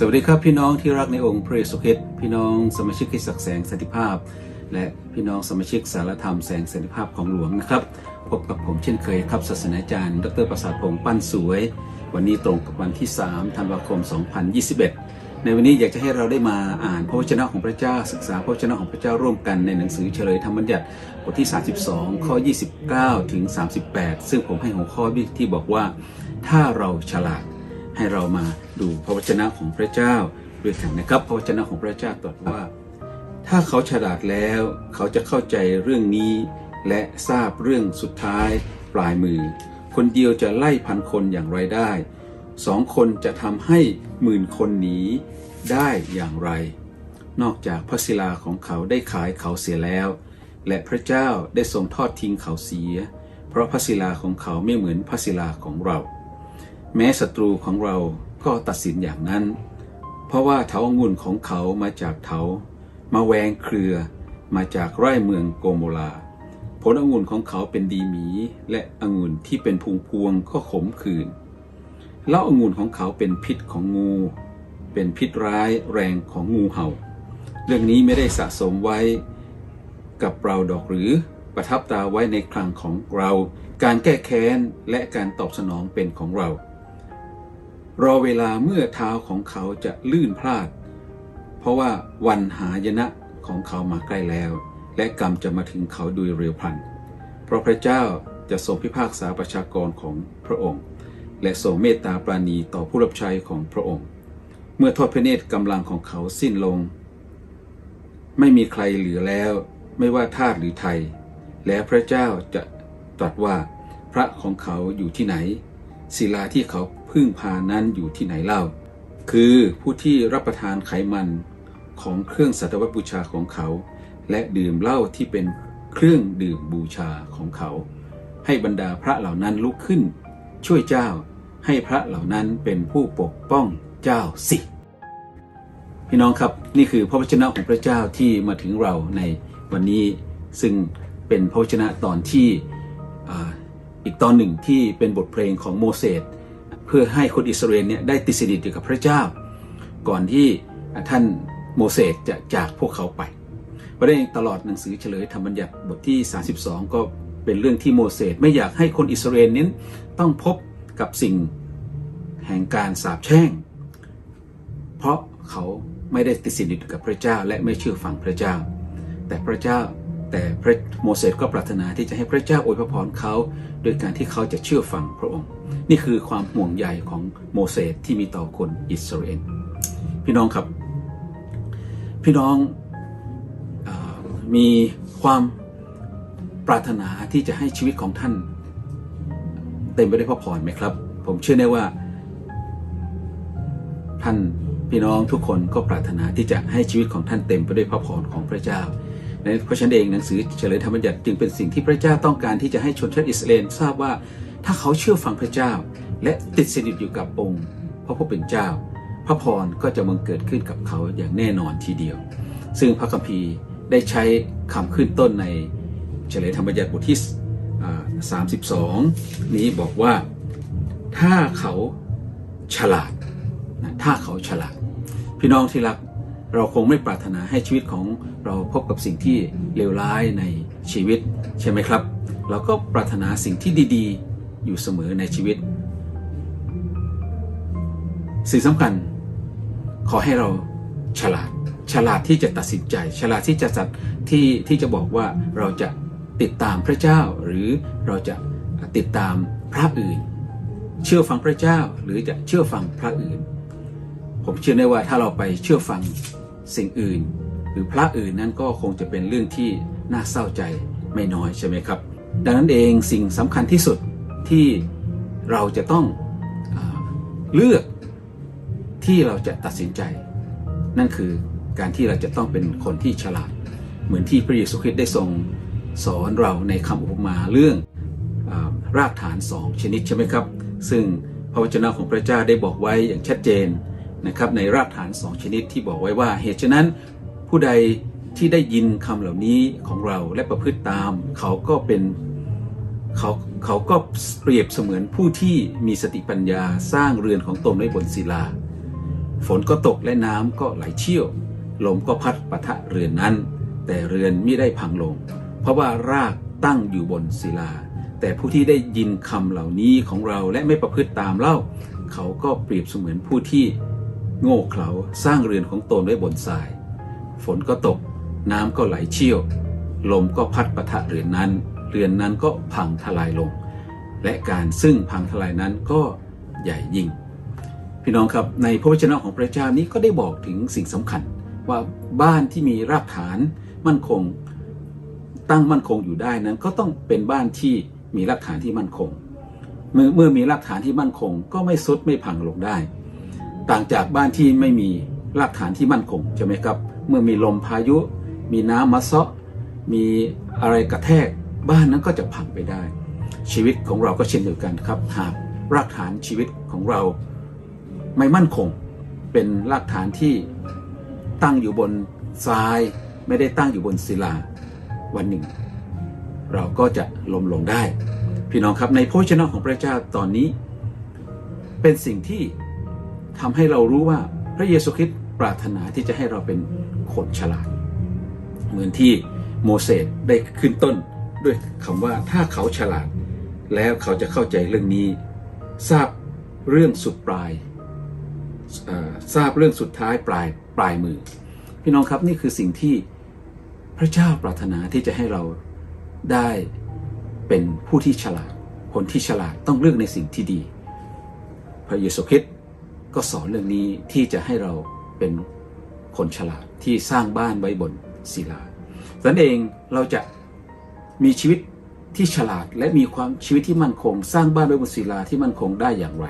สวัสดีครับพี่น้องที่รักในองค์พระเยซูคริสต์พี่น้องสมาชิกคริสตจักแสงสันติภาพ และพี่น้องสมาชิกสารธรรมแสงสันติภาพของหลวงนะครับ พบกับผมเช่นเคยครับศาสนาจารย์ ดรประสาทพงษ์ปั้นสวย วันนี้ตรงกับวันที่3ธันวาคม 2021 ในวันนี้อยากจะให้เราได้มาอ่านพระวจนะของพระเจ้า ศึกษาพระวจนะของพระเจ้าร่วมกันในหนังสือเฉลยธรรมบัญญัติบทที่ 32 ข้อ 29 ถึง 38 ซึ่งผมให้หัวข้อที่บอกว่า ถ้าเราฉลาด ให้เรามาดูพระวจนะของพระเจ้าด้วยกันนะครับ พระวจนะของพระเจ้าตรัสว่า ถ้าเขาฉลาดแล้ว เขาจะเข้าใจเรื่องนี้ และทราบเรื่องสุดท้ายปลายมือ คนเดียวจะไล่พันคนอย่างไรได้สองคนจะทำให้หมื่นคนหนีได้อย่างไร นอกจากพระศิลาของเขาได้ขายเขาเสียแล้ว และพระเจ้าได้ทรงทอดทิ้งเขาเสีย เพราะพระศิลาของเขาไม่เหมือนพระศิลาของเรา แม้ศัตรูของเราก็ตัดสินอย่างนั้น เพราะว่าเถาองุ่นของเขามาจากเถามาแวงเครือ มาจากไร่เมืองโกโมลา ผลองุ่นของเขาเป็นดีหมีและองุ่นที่เป็นพุงพวงก็ขมขื่นเล้าองุ่นของเขาเป็นพิษของงู เป็นพิษร้ายแรงของงูเห่า เรื่องนี้ไม่ได้สะสมไว้กับเราดอกหรือประทับตาไว้ในคลังของเรา การแก้แค้นและการตอบสนองเป็นของเรา รอเวลาเมื่อเท้าของเขาจะลื่นพลาด เพราะว่าวันหายนะของเขามาใกล้แล้ว และกรรมจะมาถึงเขาโดยเร็วพลัน เพราะพระเจ้าจะทรงพิพากษาประชากรของพระองค์ และทรงเมตตาปราณีต่อผู้รับใช้ของพระองค์ เมื่อทอดพระเนตรกำลังของเขาสิ้นลง ไม่มีใครเหลือแล้ว ไม่ว่าทาสหรือไทย และพระเจ้าจะตรัสว่าพระของเขาอยู่ที่ไหน ศิลาที่เขา พึ่งพานั้นอยู่ที่ไหนเล่า คือผู้ที่รับประทานไขมันของเครื่องสัตวบูชาของเขา และดื่มเหล้าที่เป็นเครื่องดื่มบูชาของเขา ให้บรรดาพระเหล่านั้นลุกขึ้น ช่วยเจ้าให้พระเหล่านั้นเป็นผู้ปกป้องเจ้าสิ พี่น้องครับนี่คือพระวจนะของพระเจ้าที่มาถึงเราในวันนี้ซึ่งเป็นพระวจนะตอนที่อ่าอีกตอนหนึ่งที่เป็นบทเพลงของโมเสส เพื่อให้คนอิสราเอลเนี่ยได้ติดสนิทอยู่กับพระเจ้า ก่อนที่ท่านโมเสสจะจากพวกเขาไปประเด็นตลอดหนังสือเฉลยธรรมบัญญัติบทที่ 32 ก็เป็นเรื่องที่โมเสสไม่อยากให้คนอิสราเอลนั้นต้องพบกับสิ่งแห่งการสาปแช่ง เพราะเขาไม่ได้ติดสนิทกับพระเจ้าและไม่เชื่อฟังพระเจ้า แต่พระเจ้า แต่พระโมเสสก็ปรารถนาที่จะให้พระเจ้าอวยพรเขาโดยการที่เขาจะเชื่อฟังพระองค์ นี่คือความห่วงใยของโมเสสที่มีต่อคนอิสราเอลพี่น้องครับ พี่น้องอมีความปรารถนาที่จะให้ชีวิตของท่าน เต็มไปด้วยพระพรไหมครับ ผมเชื่อแน่ว่า ท่านพี่น้องทุกคนก็ปรารถนาที่จะให้ชีวิตของท่านเต็มไปด้วยพระพรของพระเจ้า เพราะฉะนั้นเองหนังสือเฉลยธรรมบัญญัติจึงเป็นสิ่งที่พระเจ้าต้องการที่จะให้ชนชาติอิสราเอลทราบว่าถ้าเขาเชื่อฟังพระเจ้า และติดสนิทอยู่กับองค์พระผู้เป็นเจ้า พระพรก็จะมังเกิดขึ้นกับเขาอย่างแน่นอนทีเดียว ซึ่งพระคัมภีร์ได้ใช้คำขึ้นต้นในเฉลยธรรมบัญญัติบทที่32 นี้บอกว่าถ้าเขาฉลาดนะถ้าเขาฉลาด พี่น้องที่รัก เราคงไม่ปรารถนาให้ชีวิตของเราพบกับสิ่งที่เลวร้ายในชีวิตใช่ไหมครับ เราก็ปรารถนาสิ่งที่ดีๆ อยู่เสมอในชีวิต สิ่งสำคัญ ขอให้เราฉลาด ฉลาดที่จะตัดสินใจ ฉลาดที่จะจัดที่ที่จะบอกว่าเราจะติดตามพระเจ้า หรือเราจะติดตามพระอื่น เชื่อฟังพระเจ้าหรือจะเชื่อฟังพระอื่น ผมเชื่อได้ว่าถ้าเราไปเชื่อฟังสิ่งอื่น หรือพระอื่นนั้นก็คงจะเป็นเรื่องที่น่าเศร้าใจไม่น้อยใช่ไหมครับ ดังนั้นเองสิ่งสำคัญที่สุดที่เราจะต้องอเลือกที่เราจะตัดสินใจ นั่นคือการที่เราจะต้องเป็นคนที่ฉลาด เหมือนที่พระเยซูคริสต์ได้ทรงสอนเราในคำอุปมาเรื่องอรากฐานสองชนิดใช่ไหมครับ ซึ่งพระวจนะของพระเจ้าได้บอกไว้อย่างชัดเจน นะครับในรากฐานสองชนิดที่บอกไว้ว่า เหตุฉะนั้นผู้ใดที่ได้ยินคำเหล่านี้ของเราและประพฤติตาม เขาก็เป็นเขาเขาก็เปรียบเสมือนผู้ที่มีสติปัญญาสร้างเรือนของตนไว้บนศิลา ฝนก็ตกและน้ำก็ไหลเชี่ยว ลมก็พัดปะทะเรือนนั้น แต่เรือนไม่ได้พังลง เพราะว่ารากตั้งอยู่บนศิลา แต่ผู้ที่ได้ยินคำเหล่านี้ของเราและไม่ประพฤติตามเล่า เขาก็เปรียบเสมือนผู้ที่ โง่เขลาสร้างเรือนของตนไว้บนทราย ฝนก็ตก น้ำก็ไหลเชี่ยว ลมก็พัดปะทะเรือนนั้น เรือนนั้นก็พังทลายลง และการซึ่งพังทลายนั้นก็ใหญ่ยิ่ง พี่น้องครับในพระวจนะของพระเจ้านี้ก็ได้บอกถึงสิ่งสำคัญ ว่าบ้านที่มีรากฐานมั่นคงตั้งมั่นคงอยู่ได้นั้นก็ต้องเป็นบ้านที่มีรากฐานที่มั่นคง เมื่อเมื่อมีรากฐานที่มั่นคง ก็ไม่สุดไม่พังลงได้ ต่างจากบ้านที่ไม่มีรากฐานที่มั่นคงใช่ไหมครับ เมื่อมีลมพายุ มีน้ำมาเซาะมีอะไรกระแทก บ้านนั้นก็จะพังไปได้ ชีวิตของเราก็เช่นเดียวกันครับหากรากฐานชีวิตของเราไม่มั่นคง เป็นรากฐานที่ตั้งอยู่บนทรายไม่ได้ตั้งอยู่บนศิลา วันหนึ่ง เราก็จะล้มลงได้ พี่น้องครับในพระวจนะของพระเจ้าตอนนี้ เป็นสิ่งที่ ทำให้เรารู้ว่าพระเยซูคริสต์ปรารถนาที่จะให้เราเป็นคนฉลาด เหมือนที่โมเสสได้ขึ้นต้นด้วยคำว่าถ้าเขาฉลาด แล้วเขาจะเข้าใจเรื่องนี้ ทราบเรื่องสุดปลายทราบเรื่องสุดท้ายปลายปลายมือ พี่น้องครับนี่คือสิ่งที่พระเจ้าปรารถนาที่จะให้เราได้เป็นผู้ที่ฉลาด คนที่ฉลาดต้องเลือกในสิ่งที่ดี พระเยซูคริสต์ ก็สอนเรื่องนี้ที่จะให้เราเป็นคนฉลาดที่สร้างบ้านไว้บนศิลาดังนั้นเองเราจะมีชีวิตที่ฉลาดและมีความชีวิตที่มั่นคง สร้างบ้านไว้บนศิลาที่มั่นคงได้อย่างไร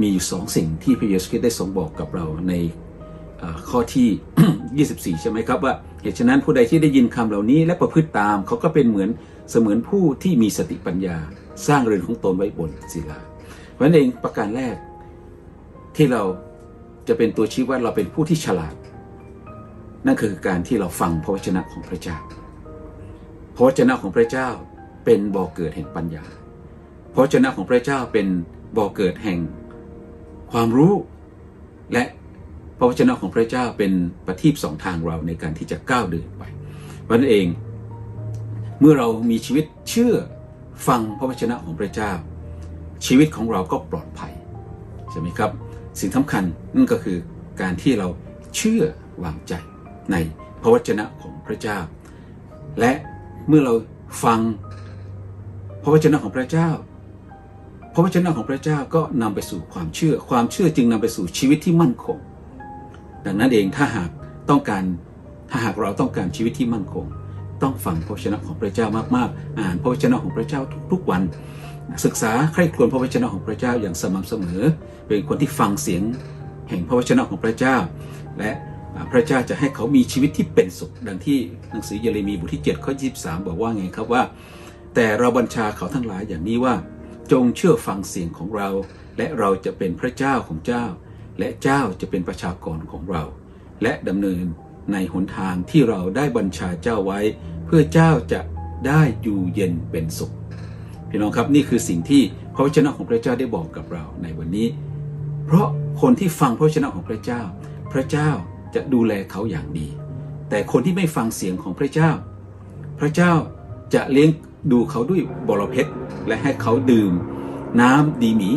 มีอยู่สองสิ่งที่พระเยซูคริสต์ได้ทรงบอกกับเราในเอ่อข้อที่ 24 ใช่ไหมครับว่าเหตุฉะนั้นผู้ใดที่ได้ยินคำเหล่านี้ และประพฤติตามเขาก็เป็นเหมือนเสมือนผู้ที่มีสติปัญญา สร้างเรือนของตนไว้บนศิลาเพราะนั้นเองประการแรก ที่เราจะเป็นตัวชี้ว่าเราเป็นผู้ที่ฉลาด นั่นคือการที่เราฟังพระวจนะของพระเจ้า พระวจนะของพระเจ้าเป็นบ่อเกิดแห่งปัญญา พระวจนะของพระเจ้าเป็นบ่อเกิดแห่งความรู้ และพระวจนะของพระเจ้าเป็นประทีปสองทางเราในการที่จะก้าวเดินไปเพราะฉะนั้นเองเมื่อเรามีชีวิตเชื่อฟังพระวจนะของพระเจ้า ชีวิตของเราก็ปลอดภัยใช่ไหมครับ สิ่งสำคัญนั่นก็คือการที่เราเชื่อวางใจในพระวจนะของพระเจ้า และเมื่อเราฟังพระวจนะของพระเจ้า พระวจนะของพระเจ้าก็นำไปสู่ความเชื่อ ความเชื่อจึงนำไปสู่ชีวิตที่มั่นคง ดังนั้นเองถ้าหากต้องการถ้าหากเราต้องการชีวิตที่มั่นคง ต้องฟังพระวจนะของพระเจ้ามากๆ อ่านพระวจนะของพระเจ้าทุกๆวัน ศึกษาใคร่ครวญพระวจนะของพระเจ้าอย่างสม่ำเสมอ เป็นคนที่ฟังเสียงแห่งพระวจนะของพระเจ้า และพระเจ้าจะให้เขามีชีวิตที่เป็นสุข ดังที่หนังสือเยเรมีบทที่7ข้อ23 บอกว่าไงครับว่า แต่เราบัญชาเขาทั้งหลายอย่างนี้ว่า จงเชื่อฟังเสียงของเรา และเราจะเป็นพระเจ้าของเจ้า และเจ้าจะเป็นประชากรของเรา และดำเนินในหนทางที่เราได้บัญชาเจ้าไว้ เพื่อเจ้าจะได้อยู่เย็นเป็นสุข พี่น้องครับนี่คือสิ่งที่พระวจนะของพระเจ้าได้บอกกับเราในวันนี้ เพราะคนที่ฟังพระวจนะของพระเจ้า พระเจ้าจะดูแลเขาอย่างดี แต่คนที่ไม่ฟังเสียงของพระเจ้า พระเจ้าจะเลี้ยงดูเขาด้วยบรเพชรและให้เขาดื่ม น้ำดีหมี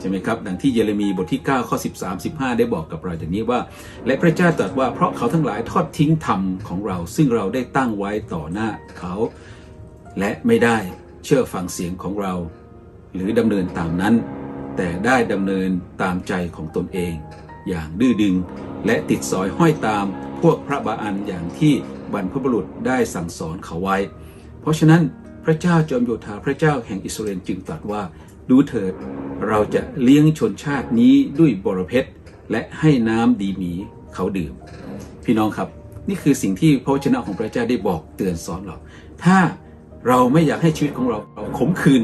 ใช่ไหมครับดังที่เยเรมีบทที่ 9 ข้อ 13 15 ได้บอกกับเราอย่างนี้ว่า และพระเจ้าตรัสว่าเพราะเขาทั้งหลายทอดทิ้งธรรมของเรา ซึ่งเราได้ตั้งไว้ต่อหน้าเขา และไม่ได้ เชื่อฟังเสียงของเรา หรือดำเนินตามนั้น แต่ได้ดำเนินตามใจของตนเอง อย่างดื้อดึง และติดสอยห้อยตามพวกพระบาอันอย่างที่บรรพบุรุษได้สั่งสอนเขาไว้ เพราะฉะนั้นพระเจ้าจอมโยธาพระเจ้าแห่งอิสราเอลจึงตรัสว่าดูเถิด เราจะเลี้ยงชนชาตินี้ด้วยบรเพชรและให้น้ำดีหมีเขาดื่ม พี่น้องครับ นี่คือสิ่งที่พระวจนะของพระเจ้าได้บอกเตือนสอนเรา ถ้า เราไม่อยากให้ชีวิตของเราเราขมขื่น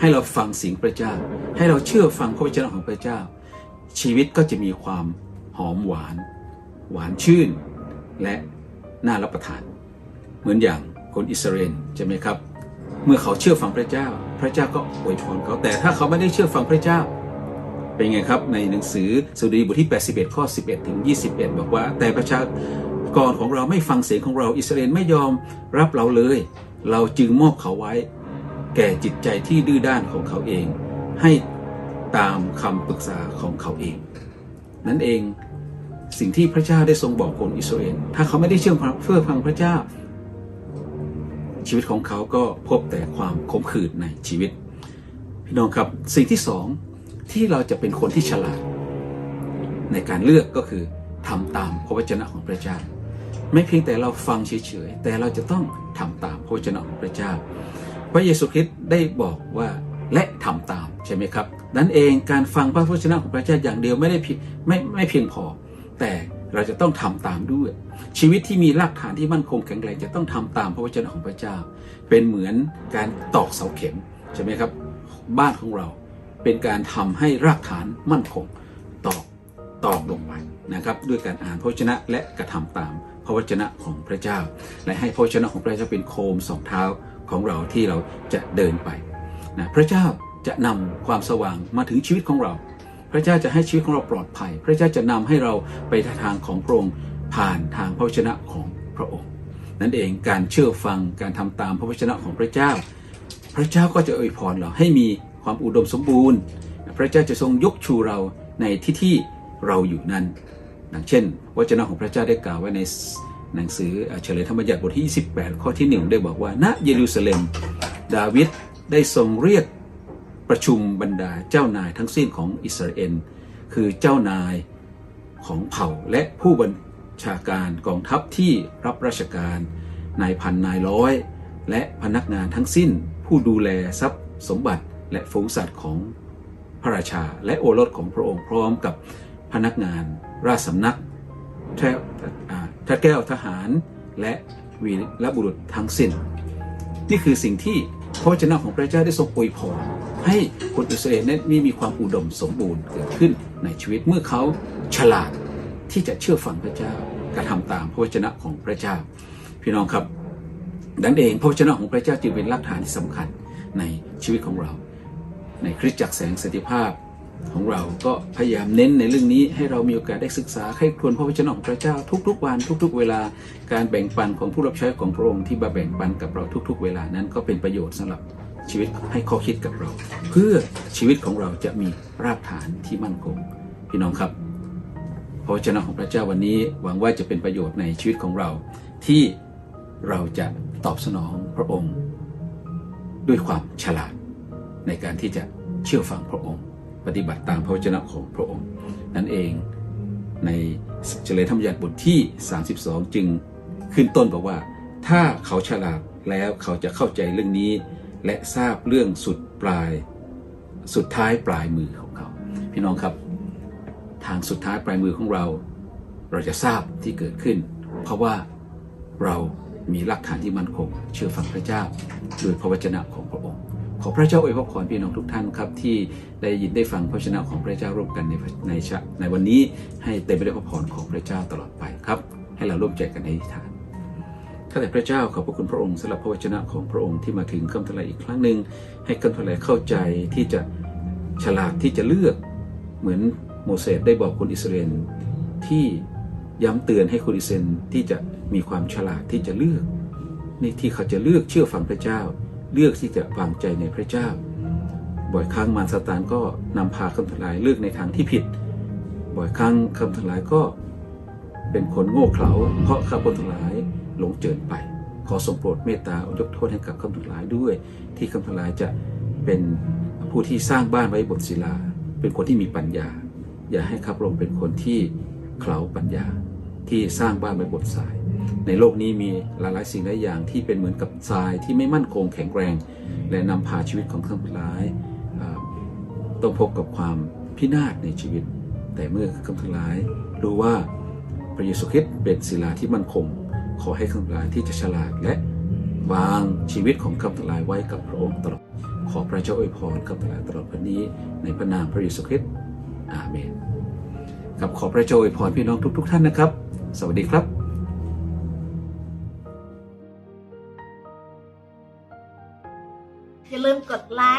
ให้เราฟังเสียงพระเจ้า ให้เราเชื่อฟังพระวจนะของพระเจ้า ชีวิตก็จะมีความหอมหวาน หวานชื่น และน่ารับประทาน เหมือนอย่างคนอิสราเอลใช่ไหมครับ เมื่อเขาเชื่อฟังพระเจ้า พระเจ้าก็อวยพรเขาแต่ถ้าเขาไม่ได้เชื่อฟังพระเจ้า เป็นไงครับในหนังสือสุดีบทที่ 81 ข้อ 11 ถึง 21 บอกว่า แต่ประชากรของเราไม่ฟังเสียงของเราอิสราเอลไม่ยอมรับเราเลย เราจึงมอบเขาไว้ แก่จิตใจที่ดื้อด้านของเขาเอง ให้ตามคำปรึกษาของเขาเอง นั่นเองสิ่งที่พระเจ้าได้ทรงบอกคนอิสราเอลถ้าเขาไม่ได้เชื่อเพื่อฟังพระเจ้า ชีวิตของเขาก็พบแต่ความขมขื่นในชีวิต พี่น้องครับสิ่งที่สองที่เราจะเป็นคนที่ฉลาด ในการเลือกก็คือทำตามพระวจนะของพระเจ้า ไม่เพียงแต่เราฟังเฉยๆแต่เราจะต้อง ทำตามพระวจนะของพระเจ้า พระเยซูคริสต์ได้บอกว่าและทำตามใช่ไหมครับนั้นเองการฟังพระวจนะของพระเจ้าอย่างเดียวไม่ได้ไม่ไม่เพียงพอ แต่เราจะต้องทำตามด้วย ชีวิตที่มีรากฐานที่มั่นคงแข็งแรงจะต้องทำตามพระวจนะของพระเจ้า เป็นเหมือนการตอกเสาเข็มใช่ไหมครับ บ้านของเราเป็นการทำให้รากฐานมั่นคงตอกตอกลงไปนะครับ ด้วยการอ่านพระวจนะและกระทำตาม พระวจนะของพระเจ้า และให้พระวจนะของพระเจ้าเป็นโคมสองเท้าของเราที่เราจะเดินไปนะพระเจ้าจะนำความสว่างมาถึงชีวิตของเรา พระเจ้าจะให้ชีวิตของเราปลอดภัย พระเจ้าจะนำให้เราไปทางของพระองค์ผ่านทางพระวจนะของพระองค์ นั่นเองการเชื่อฟังการทำตามพระวจนะของพระเจ้า พระเจ้าก็จะอวยพรเราให้มีความอุดมสมบูรณ์ พระเจ้าจะทรงยกชูเราในที่ที่เราอยู่นั้น ดังเช่นวจนะของพระเจ้าได้กล่าวไว้ในหนังสือเฉลยธรรมบัญญัติบทที่ 28 ข้อที่ 1 ได้บอกว่าณเยรูซาเล็ม ดาวิดได้ทรงเรียกประชุมบรรดาเจ้านายทั้งสิ้นของอิสราเอลคือเจ้านายของเผ่าและผู้บัญชาการกองทัพที่รับราชการนายพันนายร้อย และพนักงานทั้งสิ้น ผู้ดูแลทรัพย์สมบัติและฝูงสัตว์ของพระราชาและโอรสของพระองค์พร้อมกับพนักงาน ราชสำนักแท้แก้วทหารและวีรบุรุษทั้งสิ้น นี่คือสิ่งที่พระวจนะของพระเจ้าได้ทรงอวยพรให้คนอิสราเอลนั้นมีมีความอุดมสมบูรณ์เกิดขึ้นในชีวิตเมื่อเขาฉลาดที่จะเชื่อฟังพระเจ้ากระทำตามพระวจนะของพระเจ้า พี่น้องครับดังเองพระวจนะของพระเจ้าจึงเป็นรากฐานที่สำคัญในชีวิตของเรา ในคริสตจักรแสงสติภาพ ของเราก็พยายามเน้นในเรื่องนี้ให้เรามีโอกาสได้ศึกษาให้ควรพระวจนะของพระเจ้าทุกๆ วันทุก ๆ เวลาการแบ่งปันของผู้รับใช้ของพระองค์ที่มาแบ่งปันกับเราทุก ๆ เวลานั้นก็เป็นประโยชน์สำหรับชีวิตให้ข้อคิดกับเรา เพื่อชีวิตของเราจะมีรากฐานที่มั่นคงพี่น้องครับพระวจนะของพระเจ้าวันนี้หวังว่าจะเป็นประโยชน์ในชีวิตของเรา ที่เราจะตอบสนองพระองค์ ด้วยความฉลาดในการที่จะเชื่อฟังพระองค์ ปฏิบัติตามพระวจนะของพระองค์ นั่นเองในเฉลยธรรมยัติบทที่ 32 จึงขึ้นต้นบอกว่า ถ้าเขาฉลาดแล้วเขาจะเข้าใจเรื่องนี้ และทราบเรื่องสุดปลาย สุดท้ายปลายมือของเขา พี่น้องครับ ทางสุดท้ายปลายมือของเรา เราจะทราบที่เกิดขึ้น เพราะว่าเรามีหลักฐานที่มั่นคง เชื่อฟังพระเจ้าโดยพระวจนะของพระองค์ ขอพระเจ้าอวยพรพี่น้องทุกท่านครับที่ได้ยินได้ฟังพระวจนะของพระเจ้าร่วมกันในในชะในวันนี้ให้เต็มไปด้วยพระพรของพระเจ้าตลอดไปครับ ให้เราร่วมใจกันในอธิษฐานข้าแต่พระเจ้าขอบพระคุณพระองค์สำหรับพระวจนะของพระองค์ที่มาถึงคำทลายอีกครั้งหนึ่งให้คำทลายเข้าใจที่จะฉลาดที่จะเลือกเหมือนโมเสสได้บอกคนอิสราเอลที่ย้ำเตือนให้คนอิสราเอลที่จะมีความฉลาดที่จะเลือกในที่เขาจะเลือกเชื่อฟังพระเจ้า เลือกที่จะวางใจในพระเจ้า บ่อยครั้งมารซาตานก็นำพาคำทลายเลือกในทางที่ผิด บ่อยครั้งคำทลายก็เป็นคนโง่เขลาเพราะข้าพเจ้าทั้งหลายหลงเจิญไป ขอทรงโปรดเมตตา ยกโทษให้กับคำทลายด้วย ที่คำทลายจะเป็นผู้ที่สร้างบ้านไว้บนศิลา เป็นคนที่มีปัญญา อย่าให้ข้าพระองค์เป็นคนที่เขลาปัญญาที่สร้างบ้านไว้บนทราย ในโลกนี้มีหลายๆสิ่งหลายอย่างที่เป็นเหมือนกับทรายที่ไม่มั่นคงแข็งแรง และนำพาชีวิตของเคำทลายอ่าต้องพบกับความพินาศในชีวิต แต่เมื่อเคำทลายรู้ว่าพระเยซูคริสต์เป็นศิลาที่มั่นคง ขอให้เคำทลายที่จะฉลาดและวางชีวิตของคำทลายไว้กับพระองค์ตลอด ขอพระเจ้าอวยพรคำทลายตลอดวันนี้ ในพระนามพระเยซูคริสต์อาเมนครับขอพระเจ้าอวยพรพี่น้องทุก ๆ ท่านนะครับ สวัสดีครับ